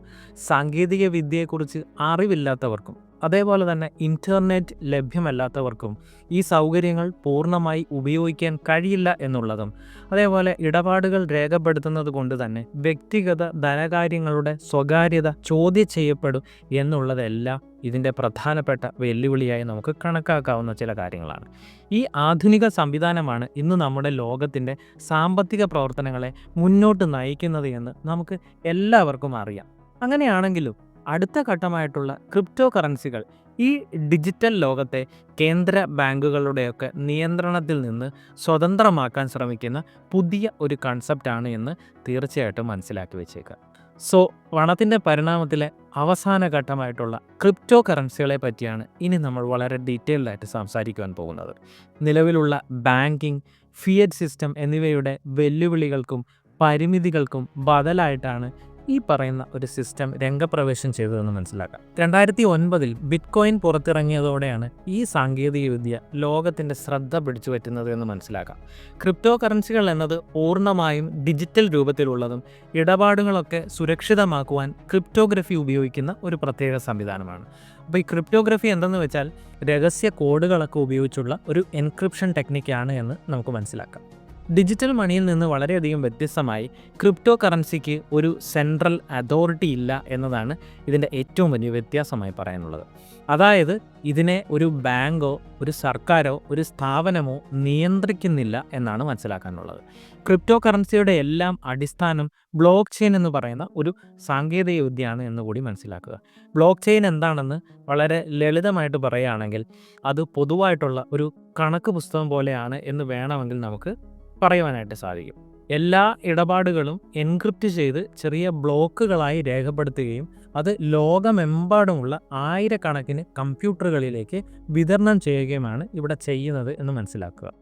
Speaker 1: സാങ്കേതിക വിദ്യയെക്കുറിച്ച് അറിവില്ലാത്തവർക്കും അതേപോലെ തന്നെ ഇന്റർനെറ്റ് ലഭ്യമല്ലാത്തവർക്കും ഈ സൗകര്യങ്ങൾ പൂർണമായി ഉപയോഗിക്കാൻ കഴിയില്ല എന്നുള്ളതും അതേപോലെ ഇടപാടുകൾ രേഖപ്പെടുത്തുന്നത് കൊണ്ട് തന്നെ വ്യക്തിഗത ധനകാര്യങ്ങളുടെ സ്വകാര്യത ചോദ്യം ചെയ്യപ്പെടും എന്നുള്ളതെല്ലാം ഇതിന്റെ പ്രധാനപ്പെട്ട വെല്ലുവിളിയായി നമുക്ക് കണക്കാക്കാവുന്ന ചില കാര്യങ്ങളാണ്. ഈ ആധുനിക സംവിധാനമാണ് ഇന്ന് നമ്മുടെ ലോകത്തിന്റെ സാമ്പത്തിക പ്രവർത്തനങ്ങളെ മുന്നോട്ട് നയിക്കുന്നത് എന്ന് നമുക്ക് എല്ലാവർക്കും അറിയാം. അങ്ങനെയാണെങ്കിലും അടുത്ത ഘട്ടമായിട്ടുള്ള ക്രിപ്റ്റോ കറൻസികൾ ഈ ഡിജിറ്റൽ ലോകത്തെ കേന്ദ്ര ബാങ്കുകളുടെയൊക്കെ നിയന്ത്രണത്തിൽ നിന്ന് സ്വതന്ത്രമാക്കാൻ ശ്രമിക്കുന്ന പുതിയ ഒരു കൺസെപ്റ്റാണ് എന്ന് തീർച്ചയായിട്ടും മനസ്സിലാക്കി വെച്ചേക്കുക. സോ പണത്തിന്റെ പരിണാമത്തിലെ അവസാന ഘട്ടമായിട്ടുള്ള ക്രിപ്റ്റോ കറൻസികളെ പറ്റിയാണ് ഇനി നമ്മൾ വളരെ ഡീറ്റെയിൽഡായിട്ട് സംസാരിക്കുവാൻ പോകുന്നത്. നിലവിലുള്ള ബാങ്കിങ് ഫിയറ്റ് സിസ്റ്റം എന്നിവയുടെ വെല്ലുവിളികൾക്കും പരിമിതികൾക്കും ബദലായിട്ടാണ് ഈ പറയുന്ന ഒരു സിസ്റ്റം രംഗപ്രവേശം ചെയ്തതെന്ന് മനസ്സിലാക്കാം. രണ്ടായിരത്തി ഒൻപതിൽ ബിറ്റ്കോയിൻ പുറത്തിറങ്ങിയതോടെയാണ് ഈ സാങ്കേതികവിദ്യ ലോകത്തിന്റെ ശ്രദ്ധ പിടിച്ചു പറ്റുന്നത് എന്ന് മനസ്സിലാക്കാം. ക്രിപ്റ്റോ കറൻസികൾ എന്നത് പൂർണമായും ഡിജിറ്റൽ രൂപത്തിലുള്ളതും ഇടപാടുകളൊക്കെ സുരക്ഷിതമാക്കുവാൻ ക്രിപ്റ്റോഗ്രഫി ഉപയോഗിക്കുന്ന ഒരു പ്രത്യേക സംവിധാനമാണ്. അപ്പോൾ ഈ ക്രിപ്റ്റോഗ്രഫി എന്തെന്ന് വെച്ചാൽ രഹസ്യ കോഡുകളൊക്കെ ഉപയോഗിച്ചുള്ള ഒരു എൻക്രിപ്ഷൻ ടെക്നിക്കാണ് എന്ന് നമുക്ക് മനസ്സിലാക്കാം. ഡിജിറ്റൽ മണിയിൽ നിന്ന് വളരെയധികം വ്യത്യസ്തമായി ക്രിപ്റ്റോ കറൻസിക്ക് ഒരു സെൻട്രൽ അതോറിറ്റി ഇല്ല എന്നതാണ് ഇതിന്റെ ഏറ്റവും വലിയ വ്യത്യാസമായി പറയാനുള്ളത്. അതായത് ഇതിനെ ഒരു ബാങ്കോ ഒരു സർക്കാരോ ഒരു സ്ഥാപനമോ നിയന്ത്രിക്കുന്നില്ല എന്നാണ് മനസ്സിലാക്കാനുള്ളത്. ക്രിപ്റ്റോ കറൻസിയുടെ എല്ലാം അടിസ്ഥാനം ബ്ലോക്ക് ചെയിൻ എന്ന് പറയുന്ന ഒരു സാങ്കേതിക വിദ്യയാണ് എന്ന് കൂടി മനസ്സിലാക്കുക. ബ്ലോക്ക് ചെയിൻ എന്താണെന്ന് വളരെ ലളിതമായിട്ട് പറയുകയാണെങ്കിൽ അത് പൊതുവായിട്ടുള്ള ഒരു കണക്ക് പുസ്തകം പോലെയാണ് എന്ന് വേണമെങ്കിൽ നമുക്ക് പറയുവാനായിട്ട് സാധിക്കും. എല്ലാ ഇടപാടുകളും എൻക്രിപ്റ്റ് ചെയ്ത് ചെറിയ ബ്ലോക്കുകളായി രേഖപ്പെടുത്തുകയും അത് ലോകമെമ്പാടുമുള്ള ആയിരക്കണക്കിന് കമ്പ്യൂട്ടറുകളിലേക്ക് വിതരണം ചെയ്യുകയുമാണ് ഇവിടെ ചെയ്യുന്നത് എന്ന് മനസ്സിലാക്കുക.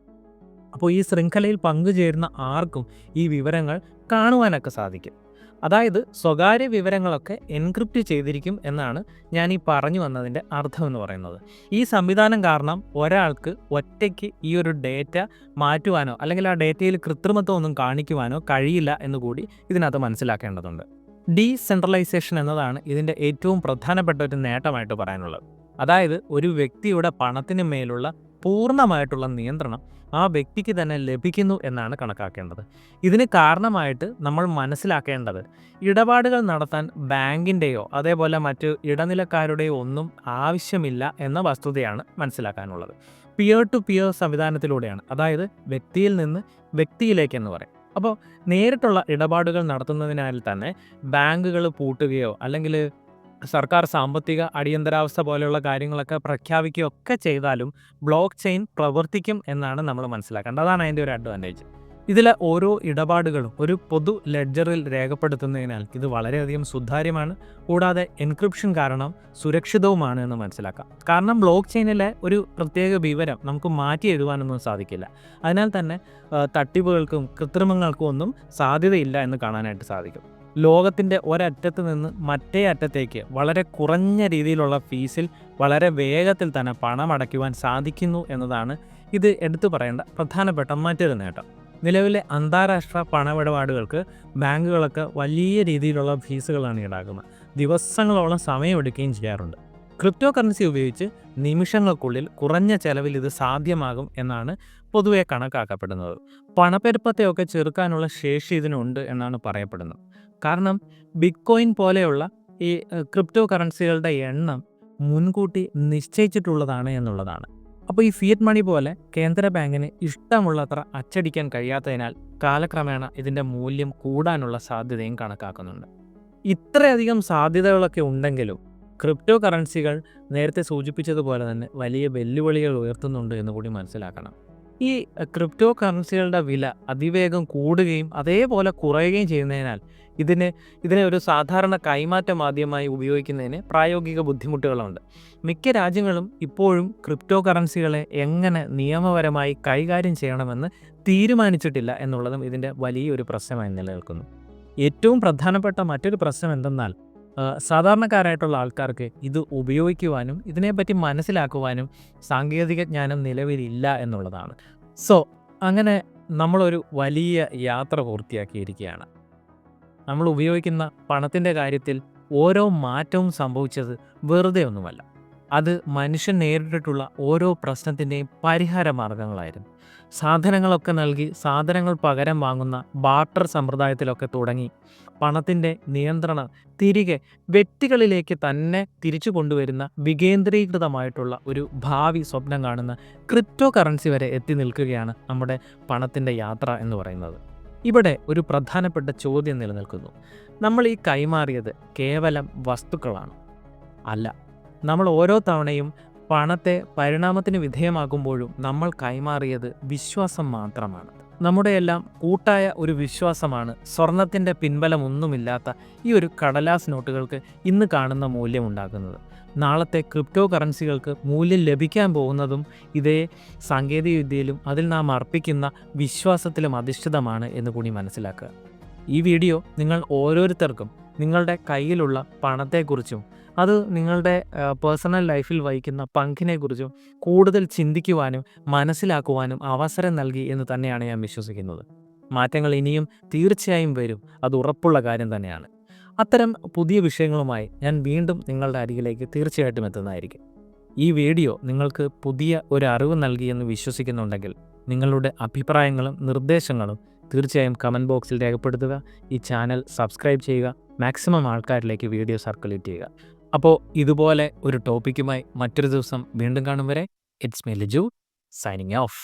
Speaker 1: അപ്പോൾ ഈ ശൃംഖലയിൽ പങ്കുചേരുന്ന ആർക്കും ഈ വിവരങ്ങൾ കാണുവാനൊക്കെ സാധിക്കും. അതായത് സ്വകാര്യ വിവരങ്ങളൊക്കെ എൻക്രിപ്റ്റ് ചെയ്തിരിക്കും എന്നാണ് ഞാൻ ഈ പറഞ്ഞു വന്നതിന്റെ അർത്ഥം എന്ന് പറയുന്നത്. ഈ സംവിധാനം കാരണം ഒരാൾക്ക് ഒറ്റയ്ക്ക് ഈ ഒരു ഡേറ്റ മാറ്റുവാനോ അല്ലെങ്കിൽ ആ ഡേറ്റയിൽ കൃത്രിമത്വം ഒന്നും കാണിക്കുവാനോ കഴിയില്ല എന്ന് കൂടി ഇതിനകത്ത് മനസ്സിലാക്കേണ്ടതുണ്ട്. ഡീസെൻട്രലൈസേഷൻ എന്നതാണ് ഇതിന്റെ ഏറ്റവും പ്രധാനപ്പെട്ട ഒരു നേട്ടമായിട്ട് പറയാനുള്ളത്. അതായത് ഒരു വ്യക്തിയുടെ പണത്തിന് മേലുള്ള പൂർണമായിട്ടുള്ള നിയന്ത്രണം ആ വ്യക്തിക്ക് തന്നെ ലഭിക്കുന്നു എന്നാണ് കണക്കാക്കേണ്ടത്. ഇതിന് കാരണമായിട്ട് നമ്മൾ മനസ്സിലാക്കേണ്ടത് ഇടപാടുകൾ നടത്താൻ ബാങ്കിന്റെയോ അതേപോലെ മറ്റ് ഇടനിലക്കാരുടെയോ ഒന്നും ആവശ്യമില്ല എന്ന വസ്തുതയാണ് മനസ്സിലാക്കാനുള്ളത്. പിയർ ടു പിയർ സംവിധാനത്തിലൂടെയാണ്. അതായത് വ്യക്തിയിൽ നിന്ന് വ്യക്തിയിലേക്ക് എന്ന് പറയും. അപ്പോൾ നേരിട്ടുള്ള ഇടപാടുകൾ നടത്തുന്നതിനാൽ തന്നെ ബാങ്കുകൾ പൂട്ടുകയോ അല്ലെങ്കിൽ സർക്കാർ സാമ്പത്തിക അടിയന്തരാവസ്ഥ പോലെയുള്ള കാര്യങ്ങളൊക്കെ പ്രഖ്യാപിക്കുകയൊക്കെ ചെയ്താലും ബ്ലോക്ക് ചെയിൻ പ്രവർത്തിക്കും എന്നാണ് നമ്മൾ മനസ്സിലാക്കേണ്ടത്. അതാണ് അതിന്റെ ഒരു അഡ്വാന്റേജ്. ഇതിലെ ഓരോ ഇടപാടുകളും ഒരു പൊതു ലെഡ്ജറിൽ രേഖപ്പെടുത്തുന്നതിനാൽ ഇത് വളരെയധികം സുതാര്യമാണ്. കൂടാതെ എൻക്രിപ്ഷൻ കാരണം സുരക്ഷിതവുമാണ് എന്ന് മനസ്സിലാക്കാം. കാരണം ബ്ലോക്ക് ചെയിനിലെ ഒരു പ്രത്യേക വിവരം നമുക്ക് മാറ്റി എഴുതാനൊന്നും സാധിക്കില്ല. അതിനാൽ തന്നെ തട്ടിപ്പുകൾക്കും കൃത്രിമങ്ങൾക്കും ഒന്നും സാധ്യതയില്ല എന്ന് കാണാനായിട്ട് സാധിക്കും. ലോകത്തിന്റെ ഒരറ്റത്ത് നിന്ന് മറ്റേ അറ്റത്തേക്ക് വളരെ കുറഞ്ഞ രീതിയിലുള്ള ഫീസിൽ വളരെ വേഗത്തിൽ തന്നെ പണം അടയ്ക്കുവാൻ സാധിക്കുന്നു എന്നതാണ് ഇത് എടുത്തു പറയേണ്ട പ്രധാനപ്പെട്ട മറ്റൊരു നേട്ടം. നിലവിലെ അന്താരാഷ്ട്ര പണമിടപാടുകൾക്ക് ബാങ്കുകളൊക്കെ വലിയ രീതിയിലുള്ള ഫീസുകളാണ് ഈടാക്കുന്നത്. ദിവസങ്ങളോളം സമയമെടുക്കുകയും ചെയ്യാറുണ്ട്. ക്രിപ്റ്റോ കറൻസി ഉപയോഗിച്ച് നിമിഷങ്ങൾക്കുള്ളിൽ കുറഞ്ഞ ചെലവിൽ ഇത് സാധ്യമാകും എന്നാണ് പൊതുവെ കണക്കാക്കപ്പെടുന്നത്. പണപ്പെരുപ്പത്തെയൊക്കെ ചെറുക്കാനുള്ള ശേഷി ഇതിനുണ്ട് എന്നാണ് പറയപ്പെടുന്നത്. കാരണം ബിറ്റ്കോയിൻ പോലെയുള്ള ഈ ക്രിപ്റ്റോ കറൻസികളുടെ എണ്ണം മുൻകൂട്ടി നിശ്ചയിച്ചിട്ടുള്ളതാണ് എന്നുള്ളതാണ്. അപ്പോൾ ഈ ഫിയറ്റ് മണി പോലെ കേന്ദ്ര ബാങ്കിന് ഇഷ്ടമുള്ളത്ര അച്ചടിക്കാൻ കഴിയാത്തതിനാൽ കാലക്രമേണ ഇതിന്റെ മൂല്യം കൂടാനുള്ള സാധ്യതയും കണക്കാക്കുന്നുണ്ട്. ഇത്രയധികം സാധ്യതകളൊക്കെ ഉണ്ടെങ്കിലും ക്രിപ്റ്റോ കറൻസികൾ നേരത്തെ സൂചിപ്പിച്ചതുപോലെ തന്നെ വലിയ വെല്ലുവിളികൾ ഉയർത്തുന്നുണ്ട് എന്ന് കൂടി മനസ്സിലാക്കണം. ഈ ക്രിപ്റ്റോ കറൻസികളുടെ വില അതിവേഗം കൂടുകയും അതേപോലെ കുറയുകയും ചെയ്യുന്നതിനാൽ ഇതിന് ഇതിനെ ഒരു സാധാരണ കൈമാറ്റ മാധ്യമമായി ഉപയോഗിക്കുന്നതിന് പ്രായോഗിക ബുദ്ധിമുട്ടുകളുണ്ട്. മിക്ക രാജ്യങ്ങളും ഇപ്പോഴും ക്രിപ്റ്റോ കറൻസികളെ എങ്ങനെ നിയമപരമായി കൈകാര്യം ചെയ്യണമെന്ന് തീരുമാനിച്ചിട്ടില്ല എന്നുള്ളതും ഇതിന്റെ വലിയൊരു പ്രശ്നമായി നിലനിൽക്കുന്നു. ഏറ്റവും പ്രധാനപ്പെട്ട മറ്റൊരു പ്രശ്നം എന്തെന്നാൽ സാധാരണക്കാരായിട്ടുള്ള ആൾക്കാർക്ക് ഇത് ഉപയോഗിക്കുവാനും ഇതിനെപ്പറ്റി മനസ്സിലാക്കുവാനും സാങ്കേതിക ജ്ഞാനം നിലവിലില്ല എന്നുള്ളതാണ്. സോ അങ്ങനെ നമ്മളൊരു വലിയ യാത്ര പൂർത്തിയാക്കിയിരിക്കുകയാണ്. നമ്മൾ ഉപയോഗിക്കുന്ന പണത്തിന്റെ കാര്യത്തിൽ ഓരോ മാറ്റവും സംഭവിച്ചത് വെറുതെ ഒന്നുമല്ല. അത് മനുഷ്യൻ നേരിട്ടിട്ടുള്ള ഓരോ പ്രശ്നത്തിന്റെയും പരിഹാര മാർഗങ്ങളായിരുന്നു. സാധനങ്ങളൊക്കെ നൽകി സാധനങ്ങൾ പകരം വാങ്ങുന്ന ബാർട്ടർ സമ്പ്രദായത്തിലൊക്കെ തുടങ്ങി. പണത്തിന്റെ നിയന്ത്രണം തിരികെ വ്യക്തികളിലേക്ക് തന്നെ തിരിച്ചു കൊണ്ടുവരുന്ന വികേന്ദ്രീകൃതമായിട്ടുള്ള ഒരു ഭാവി സ്വപ്നം കാണുന്ന ക്രിപ്റ്റോ കറൻസി വരെ എത്തി നിൽക്കുകയാണ് നമ്മുടെ പണത്തിന്റെ യാത്ര എന്ന് പറയുന്നത്. ഇവിടെ ഒരു പ്രധാനപ്പെട്ട ചോദ്യം നിലനിൽക്കുന്നു. നമ്മൾ ഈ കൈമാറിയത് കേവലം വസ്തുക്കളാണ്. അല്ല നമ്മൾ ഓരോ തവണയും പണത്തെ പരിണാമത്തിന് വിധേയമാക്കുമ്പോഴും നമ്മൾ കൈമാറിയത് വിശ്വാസം മാത്രമാണ്. നമ്മുടെയെല്ലാം കൂട്ടായ ഒരു വിശ്വാസമാണ്. സ്വർണത്തിന്റെ പിൻബലമൊന്നുമില്ലാത്ത ഈ ഒരു കടലാസ് നോട്ടുകൾക്ക് ഇന്ന് കാണുന്ന മൂല്യം ഉണ്ടാക്കുന്നത് നാളത്തെ ക്രിപ്റ്റോ കറൻസികൾക്ക് മൂല്യം ലഭിക്കാൻ പോകുന്നതും ഇതേ സാങ്കേതികവിദ്യയിലും അതിൽ നാം അർപ്പിക്കുന്ന വിശ്വാസത്തിലും അധിഷ്ഠിതമാണ് എന്ന് കൂടി മനസ്സിലാക്കുക. ഈ വീഡിയോ നിങ്ങൾ ഓരോരുത്തർക്കും നിങ്ങളുടെ കയ്യിലുള്ള പണത്തെക്കുറിച്ചും അത് നിങ്ങളുടെ പേഴ്സണൽ ലൈഫിൽ വഹിക്കുന്ന പങ്കിനെക്കുറിച്ചും കൂടുതൽ ചിന്തിക്കുവാനും മനസ്സിലാക്കുവാനും അവസരം നൽകി എന്ന് തന്നെയാണ് ഞാൻ വിശ്വസിക്കുന്നത്. മാറ്റങ്ങൾ ഇനിയും തീർച്ചയായും വരും. അത് ഉറപ്പുള്ള കാര്യം തന്നെയാണ്. അത്തരം പുതിയ വിഷയങ്ങളുമായി ഞാൻ വീണ്ടും നിങ്ങളുടെ അരികിലേക്ക് തീർച്ചയായിട്ടും എത്തുന്നതായിരിക്കും. ഈ വീഡിയോ നിങ്ങൾക്ക് പുതിയ ഒരു അറിവ് നൽകിയെന്ന് വിശ്വസിക്കുന്നുണ്ടെങ്കിൽ നിങ്ങളുടെ അഭിപ്രായങ്ങളും നിർദ്ദേശങ്ങളും തീർച്ചയായും കമന്റ് ബോക്സിൽ രേഖപ്പെടുത്തുക. ഈ ചാനൽ സബ്സ്ക്രൈബ് ചെയ്യുക. മാക്സിമം ആൾക്കാരിലേക്ക് വീഡിയോ സർക്കുലേറ്റ് ചെയ്യുക. അപ്പോൾ ഇതുപോലെ ഒരു ടോപ്പിക്കുമായി മറ്റൊരു ദിവസം വീണ്ടും കാണും വരെ it's me Liju signing off